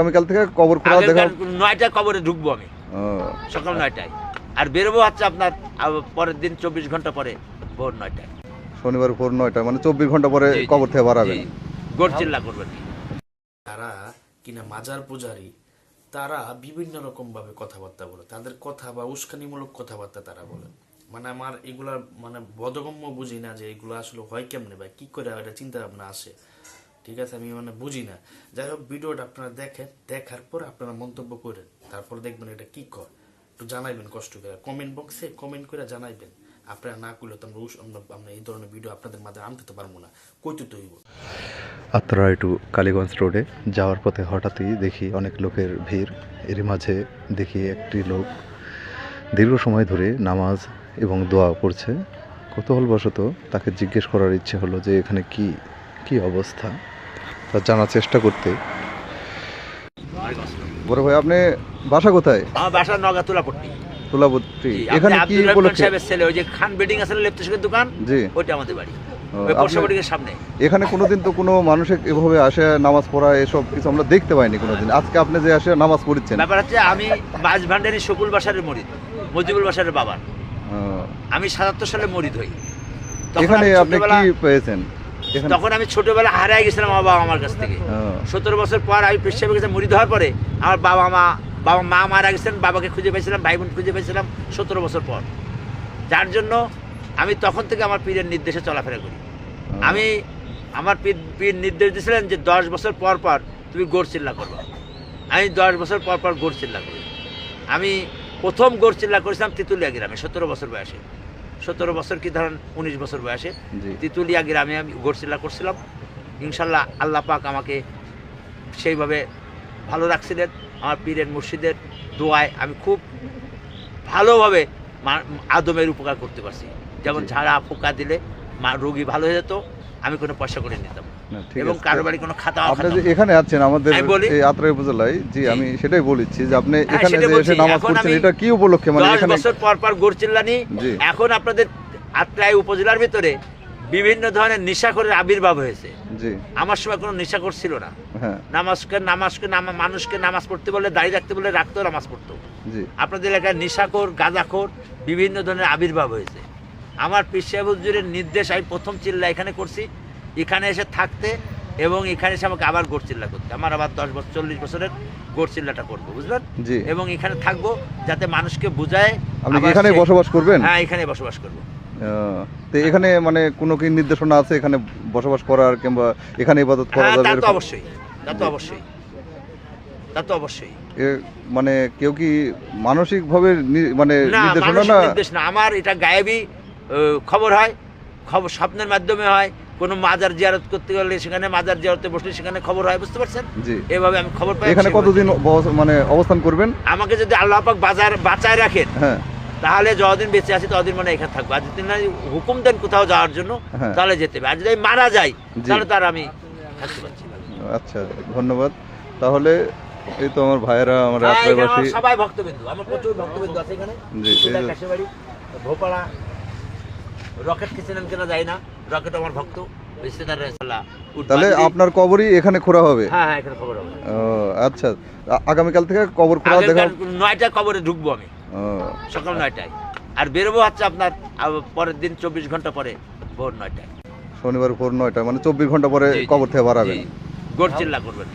আগামীকাল থেকে কবর খোলা দেখা নয়টায় কবরে ঢুকবো আমি। সকাল নয়টায়। আর বেরোবো হচ্ছে আপনার পরের দিন চব্বিশ ঘণ্টা পরে ভোর নয়টায়। শনিবার ভোর নয়টা মানে চব্বিশ ঘণ্টা পরে কবর থেকে বাড়াবেন জি। গোট চিল্লা করবেন তারা কিনা মাজার পূজারী তারা বিভিন্ন রকম ভাবে কথাবার্তা বলে। তাদের কথা বা উস্কানিমূলক কথাবার্তা তারা বলে। মানে আমার এগুলা মানে বোধগম্য বুঝি না যে এগুলো আসলে হয় কেমনে বা কি করে এটা চিন্তা ভাবনা আসে। ঠিক আছে? আমি মানে বুঝি না। যাই হোক, ভিডিওটা আপনারা দেখেন, দেখার পর আপনারা মন্তব্য করেন। তারপর দেখবেন এটা কি কর? একটু জানাইবেন কষ্ট করে। কমেন্ট বক্সে কমেন্ট করে জানাইবেন। আপনারা না করলে তো আমরা আমরা এই ধরনের ভিডিও আপনাদের মাঝে আনতে তো পারব না। কইতে তো হইব আত্রা একটু কালীগঞ্জ রোডে যাওয়ার পথে হঠাৎই দেখি অনেক লোকের ভিড়। এর মাঝে দেখি একটি লোক দীর্ঘ সময় ধরে নামাজ এবং দোয়া করছে কৌতূহলবশত তাকে জিজ্ঞেস করার ইচ্ছে হলো যে এখানে কি কি অবস্থা? তা জানার চেষ্টা করতে। বড় ভাই আপনি বাসা কোথায়? আমার বাসা নগা তুলাপট্টি। জি, এখানে কি উপলক্ষে? সাহেবের ছেলে ওই যে খান বিল্ডিং আছে লেফট সাইডের দোকান? জি। ওইটা আমাদের বাড়ি। সামনে। এখানে কোনোদিন তো কোনো এভাবে আসে নামাজ পড়া এসব কিছু আমরা দেখতে পাইনি কোনোদিন। আজকে আপনি যে আসে নামাজ পড়ছেন ব্যাপার হচ্ছে আমি বাজ ভান্ডারি শকুল বাসারের মরিদ মজিবুল বাসারের বাবার। আমি সাতাত্তর সালে মরিদ হই। এখানে আপনি কি পেয়েছেন? তখন আমি ছোটবেলা হারাই গেছিলাম আমার বাবা আমার কাছ থেকে। সতেরো বছর পর আমি পেশাবে গেছে মরিদ হওয়ার পরে আমার বাবা মা বাবা মা মারা গেছেন বাবাকে খুঁজে পেয়েছিলাম ভাই বোন খুঁজে পেয়েছিলাম সতেরো বছর পর। যার জন্য আমি তখন থেকে আমার পীরের নির্দেশে চলাফেরা করি। আমি আমার পীর পীর নির্দেশ দিয়েছিলেন যে দশ বছর পর পর তুমি গোড় চিল্লা করবা। আমি দশ বছর পর পর গোড় চিল্লা করি। আমি প্রথম গোড় চিল্লা করেছিলাম তিতুলিয়া গ্রামে সতেরো বছর বয়সে। সতেরো বছর কি ধরেন উনিশ বছর বয়সে। তিতুলিয়া গ্রামে আমি গড়শিলা করছিলাম। ইনশাল্লাহ আল্লাহ পাক আমাকে সেইভাবে ভালো রাখছিলেন। আমার পীরের মুর্শিদের দোয়ায় আমি খুব ভালোভাবে আদমের উপকার করতে পারছি। যেমন ঝাড়া ফুকা দিলে রোগী ভালো হয়ে যেত আমি কোনো পয়সা করে নিতাম। না। না, ঠিক এবং কারও বাড়ি কোনো খাতা আপনি যে এখানে আছেন আমাদের এই আত্রাই উপজেলায় জি জি। আমি সেটাই বলেছি যে আপনি হ্যাঁ, এখানে যে এসে নামাজ পড়ছেন এটা কি উপলক্ষে? মানে দশ এখানে বছর পর পর গোড় এখন আপনাদের আত্রাই উপজেলার ভিতরে বিভিন্ন ধরনের নিশাখরের আবির্ভাব হয়েছে। আমার সময় কোনো নেশাখোর ছিল না। হ্যাঁ। নামাজকে নামাজকে মানুষকে নামাজ পড়তে বলে দাঁড়িয়ে রাখতে বলে রাখতেও নামাজ পড়তো। আপনাদের এলাকায় নেশাখোর গাঁজাখোর বিভিন্ন ধরনের আবির্ভাব হয়েছে। আমার পিসাবুজুরের নির্দেশ আমি প্রথম চিল্লা এখানে করছি এখানে এসে থাকতে এবং এখানে এসে আমাকে আবার গোড় চিল্লা করতে। আমার আবার দশ বছর চল্লিশ বছরের গোড় চিল্লাটা করব বুঝলেন? এবং এখানে থাকব যাতে মানুষকে বুঝায় আপনি এখানে বসবাস করবেন? হ্যাঁ এখানে বসবাস করব। তো এখানে মানে কোনো কি নির্দেশনা আছে এখানে বসবাস করার কিংবা এখানে ইবাদত করা হ্যাঁ যাবে তা তো অবশ্যই তা তো অবশ্যই তা তো অবশ্যই। মানে কেউ কি মানসিক ভাবে মানে নির্দেশনা না আমার এটা গায়েবী খবর হয় খবর স্বপ্নের মাধ্যমে হয় কোনো মাজার জিয়ারত করতে গেলে সেখানে মাজার জিয়ারতে বসলে সেখানে খবর হয় বুঝতে পারছেন? এভাবে আমি খবর পাই এখানে কতদিন মানে অবস্থান করবেন? আমাকে যদি আল্লাহ পাক বাজার বাঁচায় রাখেন হ্যাঁ। তাহলে যতদিন বেঁচে আছি ততদিন মানে এখানে থাকব। আর যদি না হুকুম দেন কোথাও যাওয়ার জন্য হ্যাঁ। তাহলে যেতে হবে। আর যদি আমি মারা যাই। তাহলে তার আমি থাকতে পারছি আচ্ছা ধন্যবাদ। তাহলে এই তো আমার ভাইয়েরা আমার হ্যাঁ, রাত্রেবাসী সবাই ভক্তবিন্দু আমার প্রচুর ভক্তবিন্দু আছে এখানে। জি, ভোপাড়া রকেট কিনছিলাম কেনা যায় না। রকেট আমার ভক্ত তাহলে আপনার কবরই এখানে খোঁড়া হবে? হ্যাঁ হ্যাঁ এখানে খবর হবে। ও আচ্ছা। আগামীকাল থেকে কবর খোঁড়া দেখা আগেকার নয়টায় কবরে ঢুকবো আমি। সকাল নয়টায়। আর বেরোবো হচ্ছে আপনার পরের দিন চব্বিশ ঘণ্টা পরে ভোর নয়টায়। শনিবার ভোর নয়টা মানে চব্বিশ ঘণ্টা পরে কবর থেকে বাড়াবেন। গোড় চিল্লা করবেন